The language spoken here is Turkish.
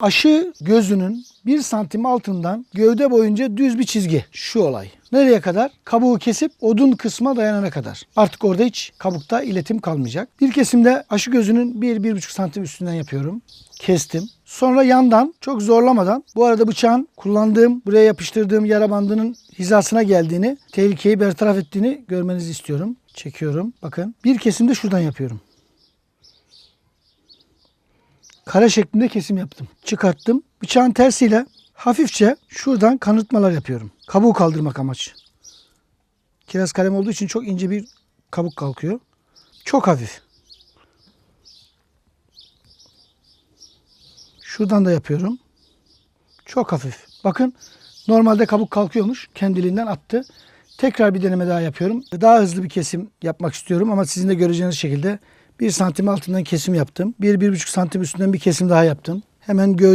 Aşı gözünün 1 santim altından gövde boyunca düz bir çizgi. Şu olay. Nereye kadar? Kabuğu kesip odun kısma dayanana kadar. Artık orada hiç kabukta iletim kalmayacak. Bir kesimde aşı gözünün 1-1,5 santim üstünden yapıyorum. Kestim. Sonra yandan çok zorlamadan bu arada bıçağın kullandığım buraya yapıştırdığım yara bandının hizasına geldiğini, tehlikeyi bertaraf ettiğini görmenizi istiyorum. Çekiyorum. Bakın. Bir kesimde şuradan yapıyorum. Kare şeklinde kesim yaptım. Çıkarttım. Bıçağın tersiyle hafifçe şuradan kanırtmalar yapıyorum. Kabuğu kaldırmak amaç. Kiraz kalem olduğu için çok ince bir kabuk kalkıyor. Çok hafif. Şuradan da yapıyorum. Çok hafif. Bakın normalde kabuk kalkıyormuş. Kendiliğinden attı. Tekrar bir deneme daha yapıyorum. Daha hızlı bir kesim yapmak istiyorum ama sizin de göreceğiniz şekilde 1 santim altından kesim yaptım. 1-1,5 santim üstünden bir kesim daha yaptım. Hemen gövde